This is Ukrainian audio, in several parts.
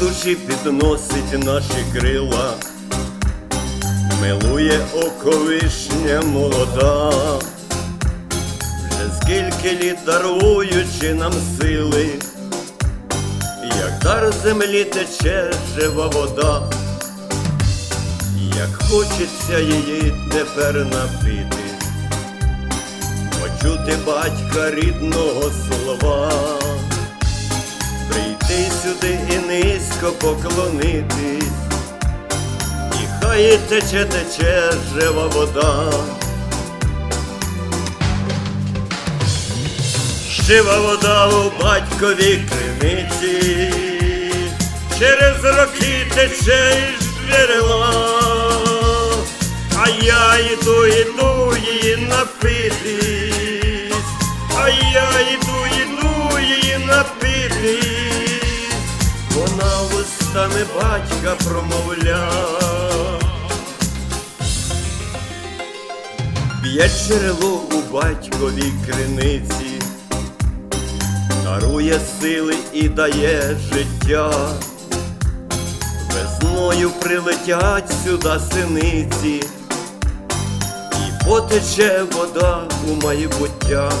вище підносить наші крила, милує око вишня молода, вже скільки літ даруючи нам сили, як дар землі тече жива вода, як хочеться її тепер напити почути батька рідного слова, низько поклонитись, і хай тече, тече жива вода. Жива вода у батьковій криниці, через роки тече із джерела, а я йду, йду устами батька промовля. Б'є джерело у батьковій криниці, дарує сили і дає життя. Весною прилетять сюди синиці, і потече вода у майбуття,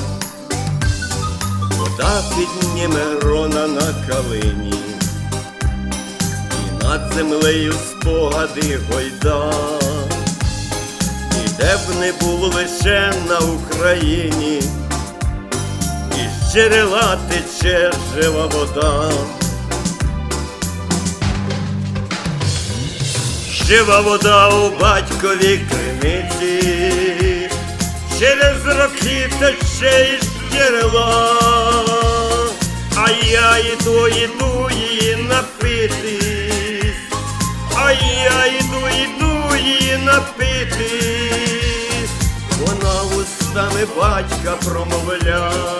вода підніме рона на калині, над землею спогади гойда, і де б не було лише на Україні, із джерела тече жива вода. Жива вода у батьковій криниці, через роки тече із джерела, а я йду, йду її напитись, а я йду, йду її напитись, вона устами батька промовля.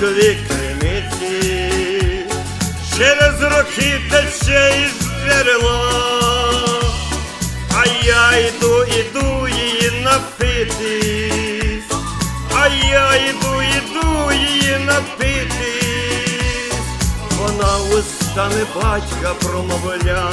Батьковій криниці, через роки тече із джерела, а я йду, йду її напитись, а я йду, йду її напитись, вона устами батька промовля.